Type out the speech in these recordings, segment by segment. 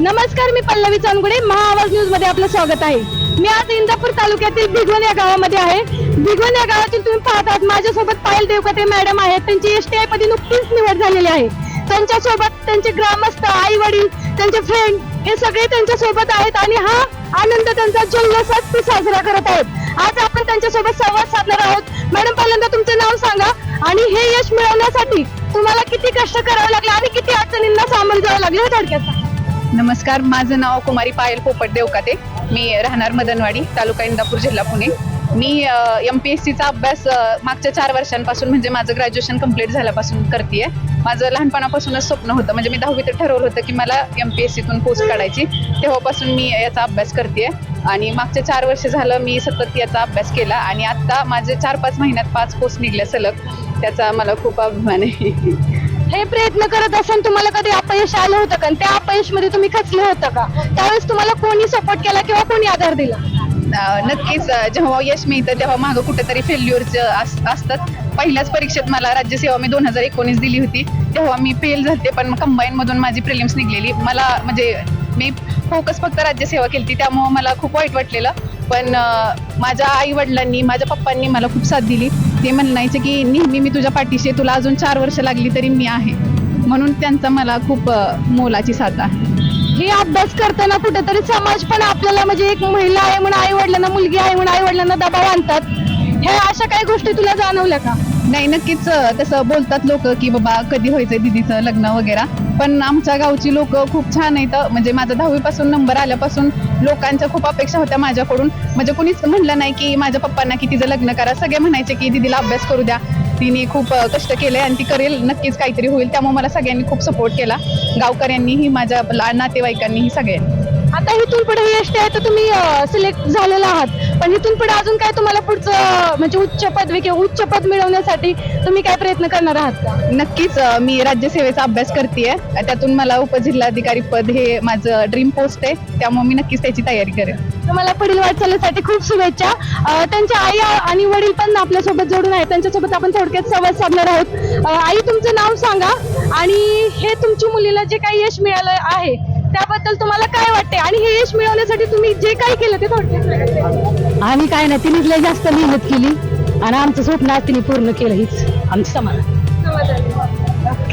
नमस्कार मी पल्लवी चांदगुडे. महाआवाज न्यूजमध्ये आपलं स्वागत आहे. मी आज इंदापूर तालुक्यातील भिगवण या गावामध्ये आहे. भिगवण या गावातील तुम्ही पाहतात माझ्यासोबत पायल देवकते मॅडम आहेत. त्यांची एस टी आय पदी नुकतीच निवड झालेली आहे. त्यांच्यासोबत त्यांचे ग्रामस्थ आई वडील त्यांचे फ्रेंड हे सगळे त्यांच्यासोबत आहेत आणि हा आनंद त्यांचा जल्लोषात ते साजरा करत आहेत. आज आपण त्यांच्यासोबत संवाद साधणार आहोत. मॅडम पहिल्यांदा तुमचं नाव सांगा आणि हे यश मिळवण्यासाठी तुम्हाला किती कष्ट करावे लागले आणि किती अडचणींना सामोरे जावं लागलं हे थोडक्यात सांगा. नमस्कार माझं नाव कुमारी पायल पोपट देवकाते. मी राहणार मदनवाडी तालुका इंदापूर जिल्हा पुणे. मी एम पी एस सीचा अभ्यास अ, मागच्या चार वर्षांपासून म्हणजे माझं ग्रॅज्युएशन कंप्लीट झाल्यापासून करते माझं लहानपणापासूनच स्वप्न होतं. म्हणजे मी दहावीत ठरवलं होतं की मला एम पी एस सीतून पोस्ट काढायची. तेव्हापासून मी याचा अभ्यास करते आणि मागच्या चार वर्ष झालं मी सतत याचा अभ्यास केला आणि आत्ता माझे चार पाच महिन्यात पाच पोस्ट निघल्या सलग. त्याचा मला खूप अभिमान आहे. हे प्रयत्न करत असताना तुम्हाला कधी अपयश आलं होतं का? आणि त्या अपयशमध्ये तुम्ही खचले होतं का? त्यावेळेस तुम्हाला कोणी सपोर्ट केला किंवा कोणी आधार दिला? अं, नक्कीच. अं, जेव्हा यश मिळतं तेव्हा मागं कुठेतरी फेल्युअर्स असतात. पहिल्याच परीक्षेत मला राज्यसेवा मी दोन हजार एकोणीस दिली होती. तेव्हा मी फेल झाले पण कंबाईन मधून माझी प्रिलिम्स निघलेली. मला म्हणजे मी फोकस फक्त राज्यसेवा केली त्यामुळं मला खूप वाईट वाटलेलं. पण माझ्या आई वडिलांनी माझ्या पप्पांनी मला खूप साथ दिली. ते म्हणायचे की नेहमी मी तुझ्या पाठीशी तुला अजून चार वर्ष लागली तरी मी आहे. म्हणून त्यांचा मला खूप मोलाची साथ आहे. हे अभ्यास करताना कुठेतरी समाज पण आपल्याला म्हणजे एक महिला आहे म्हणून आई वडिलांना मुलगी आहे म्हणून आई वडिलांना दबाव आणतात. हे अशा काही गोष्टी तुला जाणवल्या का? नाही नक्कीच अं, तसं बोलतात लोक की बाबा कधी व्हायचंय दिदीचं लग्न वगैरे. पण आमच्या गावची लोक खूप छान आहेत म्हणजे माझा दहावीपासून नंबर आल्यापासून लोकांच्या खूप अपेक्षा होत्या माझ्याकडून. म्हणजे कोणीच म्हणलं नाही की माझ्या पप्पांना की तिचं लग्न करा. सगळे म्हणायचे की दिदीला अभ्यास करू द्या. तिने खूप अं, कष्ट केले आणि ती करेल नक्कीच काहीतरी होईल. त्यामुळे मला सगळ्यांनी खूप सपोर्ट केला. गावकऱ्यांनीही माझ्या ला- नातेवाईकांनीही सगळ्यांनी. आता इथून पुढे एस आहे तर तुम्ही सिलेक्ट झालेला आहात. पण इथून पुढे अजून काय तुम्हाला पुढचं म्हणजे उच्च पदवी किंवा उच्च पद मिळवण्यासाठी तुम्ही काय प्रयत्न करणार आहात का? नक्कीच अं, मी राज्यसेवेचा अभ्यास करते त्यातून मला उपजिल्हाधिकारी पद हे माझं ड्रीम पोस्ट आहे. त्यामुळे मी नक्कीच त्याची तयारी करेन. तुम्हाला पुढील वाटचालीसाठी खूप शुभेच्छा. अं, त्यांच्या आई आणि वडील पण आपल्यासोबत जोडून आहेत. त्यांच्यासोबत आपण थोडक्यात संवाद साधणार आहोत. अं, आई तुमचं नाव सांगा. आणि हे तुमच्या मुलीला जे काही यश मिळालं आहे त्याबद्दल तुम्हाला काय वाटते आणि हे यश मिळवण्यासाठी तुम्ही जे काही केलं ते थोडक्यात सांगा. आम्ही काय नाही तिनेच लय जास्त मेहनत केली आणि आमचं स्वप्न आज तिने पूर्ण केलं हीच. आमचं समाधान.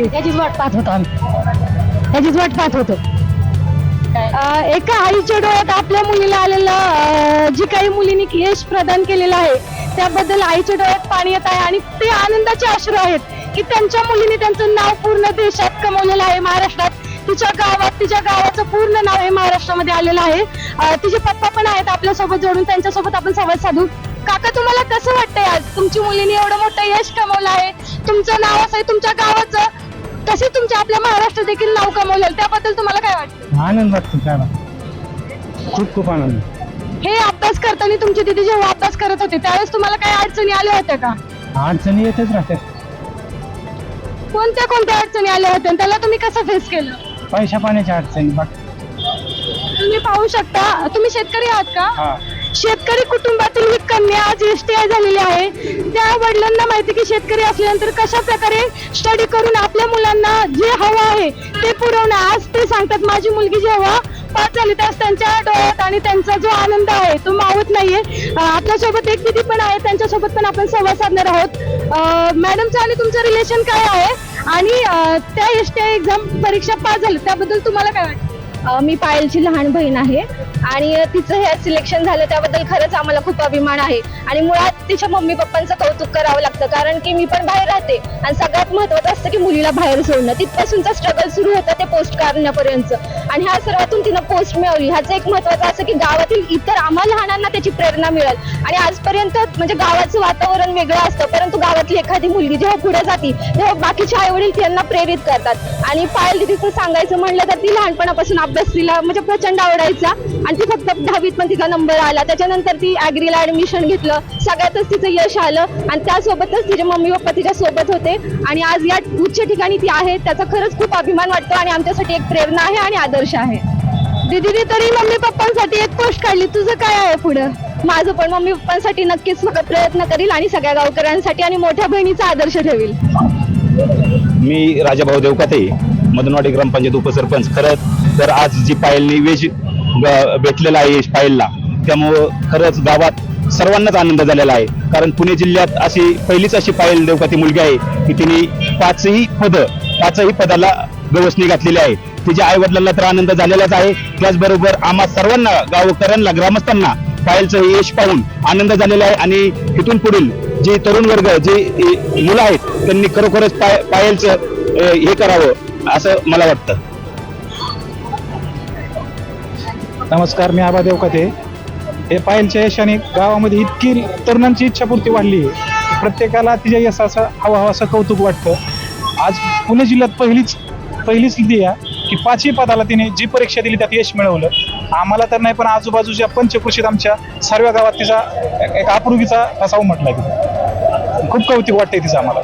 त्याचीच वाट पाहत होतो आम्ही. त्याचीच वाट पाहत होतो. एका आईच्या डोळ्यात आपल्या मुलीला आलेलं जी काही मुलींनी यश प्रदान केलेलं आहे त्याबद्दल आईच्या डोळ्यात पाणी येत आहे आणि ते आनंदाचे अश्रू आहेत की त्यांच्या मुलीने त्यांचं नाव पूर्ण देशात कमवलेलं आहे महाराष्ट्रात. तिच्या गावात तिच्या गावाचं पूर्ण नाव हे महाराष्ट्रामध्ये आलेलं आहे. तिचे पप्पा पण आहेत आपल्यासोबत जोडून त्यांच्यासोबत आपण संवाद साधू. काका तुम्हाला कसं वाटतंय आज? तुमची मुलीने एवढं मोठं यश कमवलं आहे. तुमचं नाव असं तुमच्या गावाचं. तसे तुमच्या आपल्या महाराष्ट्रात देखील नाव कमवलेलं त्याबद्दल तुम्हाला काय वाटतं? आनंद वाटतो त्याला. खूप खूप आनंद. हे अभ्यास करताना तुमची दिदी जेव्हा अभ्यास करत होते त्यावेळेस तुम्हाला काही अडचणी आल्या होत्या का? अडचणी येतच राहतात. कोणत्या कोणत्या अडचणी आल्या होत्या? त्याला तुम्ही कसं फेस केलं? पैशा पाण्याच्या अडचणी बाकी. तुम्ही पाहू शकता. तुम्ही शेतकरी आहात का? हा. शेतकरी कुटुंबातील ही कन्या आज एस टी आय झालेली आहे. त्या वडिलांना माहिती की शेतकरी असल्यानंतर कशा प्रकारे स्टडी करून आपल्या मुलांना जे हवं आहे ते पुरवणं. आज ते सांगतात माझी मुलगी जेव्हा पास झाली त्यास त्यांच्या डोळ्यात आणि त्यांचा जो आनंद आहे तो मावत नाहीये. आपल्यासोबत एक दिदी पण आहे त्यांच्यासोबत पण आपण संवाद साधणार आहोत. मॅडमचं आणि तुमचं रिलेशन काय आहे? आणि त्या एस टी आय एक्झाम परीक्षा पास झाली त्याबद्दल तुम्हाला काय वाटतं? मी पायलची लहान बहीण आहे आणि तिचं हे सिलेक्शन झालं त्याबद्दल खरंच आम्हाला खूप अभिमान आहे. आणि मुळात तिच्या मम्मी पप्पांचं कौतुक करावं लागतं कारण की मी पण बाहेर राहते. आणि सगळ्यात महत्वाचं असतं की मुलीला बाहेर सोडणं. तिथपासूनचा स्ट्रगल सुरू होतं ते पोस्ट काढण्यापर्यंत. आणि ह्या सर्वातून तिनं पोस्ट मिळवली. ह्याचं एक महत्वाचं असं की गावातील इतर आम्हा लहानांना त्याची प्रेरणा मिळेल. आणि आजपर्यंत म्हणजे गावाचं वातावरण वेगळं असतं परंतु गावातली एखादी मुलगी जेव्हा पुढे जाती तेव्हा बाकीचे आई वडील त्यांना प्रेरित करतात. आणि पायल दिदीचं सांगायचं म्हणलं तर ती लहानपणापासून अभ्यास तिला म्हणजे प्रचंड आवडायचा. आणि ती फक्त दहावीत पण तिचा नंबर आला. त्याच्यानंतर ती ऍग्रीला ऍडमिशन घेतलं. सगळ्यातच तिचं यश आलं. आणि त्यासोबतच तिचे मम्मी पप्पा तिच्या सोबत होते. आणि आज या उच्च ठिकाणी ती आहे. त्याचा खरंच खूप अभिमान वाटतो आणि आमच्यासाठी एक प्रेरणा आहे आणि आदर्श आहे. दीदीने तरी मम्मी पप्पांसाठी एक पोस्ट काढली. तुझं काय आहे पुढं? माझं पण मम्मी पप्पांसाठी नक्कीच प्रयत्न करील आणि सगळ्या गावकऱ्यांसाठी आणि मोठ्या बहिणीचा आदर्श ठेवील. मी राजाभाऊ देवकाते मदनवाडी ग्रामपंचायत उपसरपंच. खरंच तर आज जी पायलनी वेज भेटलेला आहे यश पायलला त्यामुळं खरंच गावात सर्वांनाच आनंद झालेला आहे. कारण पुणे जिल्ह्यात अशी पहिलीच अशी पायल देवकाती मुलगी आहे की तिने पाचही पद पाचही पदाला गवसणी घातलेली आहे. तिच्या आई वडिलांना तर आनंद झालेलाच आहे. त्याचबरोबर आम्हा सर्वांना गावकऱ्यांना ग्रामस्थांना पायलचं हे यश पाहून आनंद झालेला आहे. आणि इथून पुढील जे तरुण वर्ग जे मुलं आहेत त्यांनी खरोखरच पाय पायलचं हे करावं असं मला वाटतं. नमस्कार मी आबा देवकाते. हे पायलच्या यशाने गावामध्ये इतकी तरुणांची इच्छापूर्ती वाढली. आहे प्रत्येकाला तिच्या यशाचं हवा हवं असं कौतुक वाटतं. आज पुणे जिल्ह्यात पहिलीच पहिलीच निधी की पाचही पदाला तिने जी परीक्षा दिली त्यात यश मिळवलं. आम्हाला तर नाही पण आजूबाजूच्या पंचकृषीत आमच्या सर्व गावात तिचा एक आपुलकीचा असा उमटला तिथे. खूप कौतुक वाटतंय तिचं आम्हाला.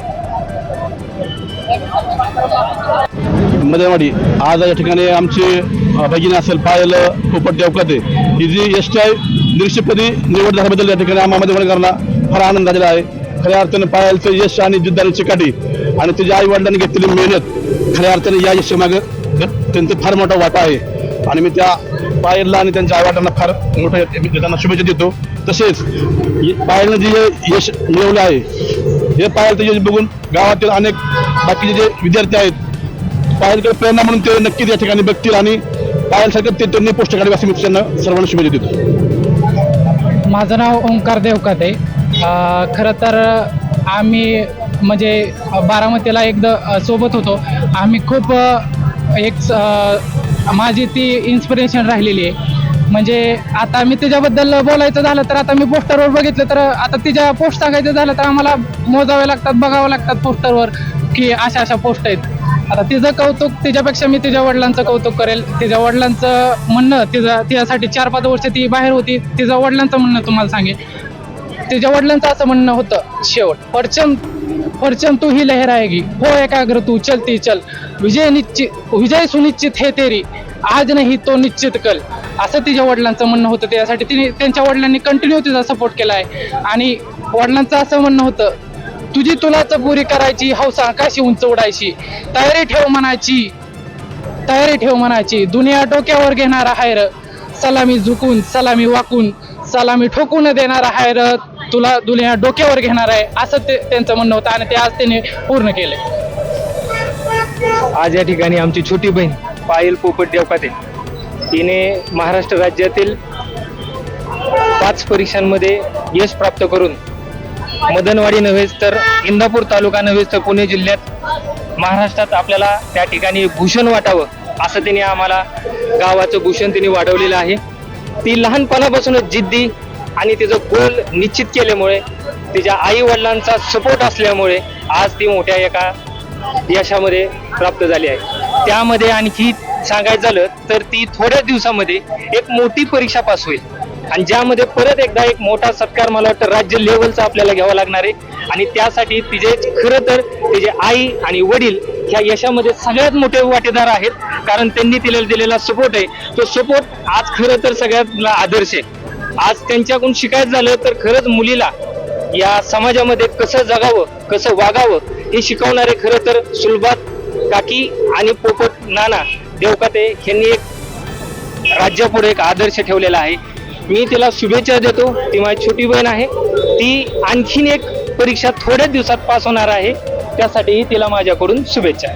मदनवाडी आज या ठिकाणी आमची भगिनी असेल पायल पोपट देवकाते. ही जी एस टी आय निरीक्षकपदी निवड झाल्याबद्दल या ठिकाणी आम्हा मदनवाडीकरांना फार आनंद झालेला आहे. खऱ्या अर्थाने पायलचं यश आणि जिद्दाने चिकाटी आणि तुझ्या आई वडिलांनी घेतलेली मेहनत खऱ्या अर्थाने या यशामागे त्यांचा फार मोठा वाटा आहे. आणि मी त्या पायलला आणि त्यांच्या आई फार मोठं मी त्यांना शुभेच्छा देतो. तसेच पायलनं जे यश मिळवलं आहे हे पायलचं यश बघून गावातील अनेक बाकीचे जे विद्यार्थी आहेत पायलकडे प्रेरणा म्हणून ते नक्कीच या ठिकाणी बघतील आणि पायलसारखं ते त्यांनी पोस्ट काढावी असं मी त्यांना सर्वांना शुभेच्छा देतो. माझं नाव ओंकार देवकाते. खरं तर आम्ही म्हणजे बारामतीला एकदा सोबत होतो. आम्ही खूप एक माझी ती इन्स्पिरेशन राहिलेली आहे. म्हणजे आता मी तिच्याबद्दल बोलायचं झालं तर आता मी पोस्टरवर बघितलं तर आता तिच्या पोस्ट सांगायचं झालं तर आम्हाला मोजावे लागतात बघावं लागतात पोस्टरवर की अशा अशा पोस्ट आहेत. आता तिचं कौतुक तिच्यापेक्षा मी तिच्या वडिलांचं कौतुक करेल. तिच्या वडिलांचं म्हणणं तिचं तिच्यासाठी चार पाच वर्ष ती बाहेर होती. तिच्या वडिलांचं म्हणणं तुम्हाला सांगेल तिच्या वडिलांचं असं म्हणणं होतं शेवट परचम परचम तू ही लहर आएगी. हो एकाग्र तू चल ती चल. विजय निश्चित विजय सुनिश्चित हे तेरी. आज नाही तो निश्चित कल. असं तिच्या वडिलांचं म्हणणं होतं. त्यासाठी तिने त्यांच्या वडिलांनी कंटिन्यू तिचा सपोर्ट केला आहे. आणि वडिलांचं असं म्हणणं होतं तुझी तुलाच पुरी करायची हौसा आकाशी उंच उडायची? तयारी ठेव मनाची तयारी ठेव मनाची. दुनिया डोक्यावर घेणारा हायर सलामी झुकून सलामी वाकून सलामी ठोकून देणारा हायर तुला दुनिया डोक्यावर घेणार आहे असं ते त्यांचं म्हणणं होतं आणि ते आज त्यांनी पूर्ण केलं आज या ठिकाणी आमची छोटी बहीण पायल पोपट देवकाते तिने महाराष्ट्र राज्यातील पाच परीक्षांमध्ये यश प्राप्त करून मदनवाडी नव्हेच तर इंदापूर तालुका नव्हेच तर पुणे जिल्ह्यात महाराष्ट्रात आपल्याला त्या ठिकाणी भूषण वाटावं असं तिने आम्हाला गावाचं भूषण तिने वाढवलेलं आहे. ती लहानपणापासूनच जिद्दी आणि तिचं गोल निश्चित केल्यामुळे तिच्या आई वडिलांचा सपोर्ट असल्यामुळे आज ती मोठ्या एका यशामध्ये प्राप्त झाली आहे. त्यामध्ये आणखी सांगायचं झालं तर ती थोड्याच दिवसामध्ये एक मोठी परीक्षा पास होईल. आणि ज्यामध्ये परत एकदा एक मोठा सत्कार मला वाटतं राज्य लेवलचा आपल्याला घ्यावा लागणार आहे. आणि त्यासाठी तिचे खरं तर तिचे आई आणि वडील ह्या यशामध्ये सगळ्यात मोठे वाटेदार आहेत. कारण त्यांनी तिला दिलेला सपोर्ट आहे. तो सपोर्ट आज खरं तर सगळ्यात आदर्श आहे. आज त्यांच्याकडून शिकायचं झालं तर खरंच मुलीला या समाजामध्ये कसं जगावं कसं वागावं हे शिकवणारे खरं तर सुलभात काकी आणि पोपट नाना देवकाते यांनी एक राज्यापुढे एक आदर्श ठेवलेला आहे. मी तिला शुभेच्छा देतो. ती माझी छोटी बहीण आहे. ती आणखीन एक परीक्षा थोड्याच दिवसात पास होणार आहे. त्यासाठीही तिला माझ्याकडून शुभेच्छा.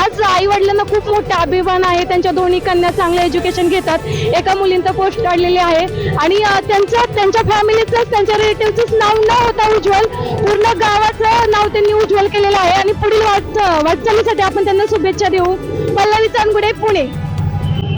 आज आई वडिलांना खूप मोठा अभिमान आहे. त्यांच्या दोन्ही कन्या चांगलं एज्युकेशन घेतात. एका मुलींचं पोस्ट काढलेली आहे. आणि त्यांचा त्यांच्या फॅमिलीचंच त्यांच्या रिलेटिव्हचंच नाव न होता उज्ज्वल पूर्ण गावाचं नाव त्यांनी उज्ज्वल केलेलं आहे. आणि पुढील वाट वाटचालीसाठी आपण त्यांना शुभेच्छा देऊ. पल्लवी चांदगुडे पुणे.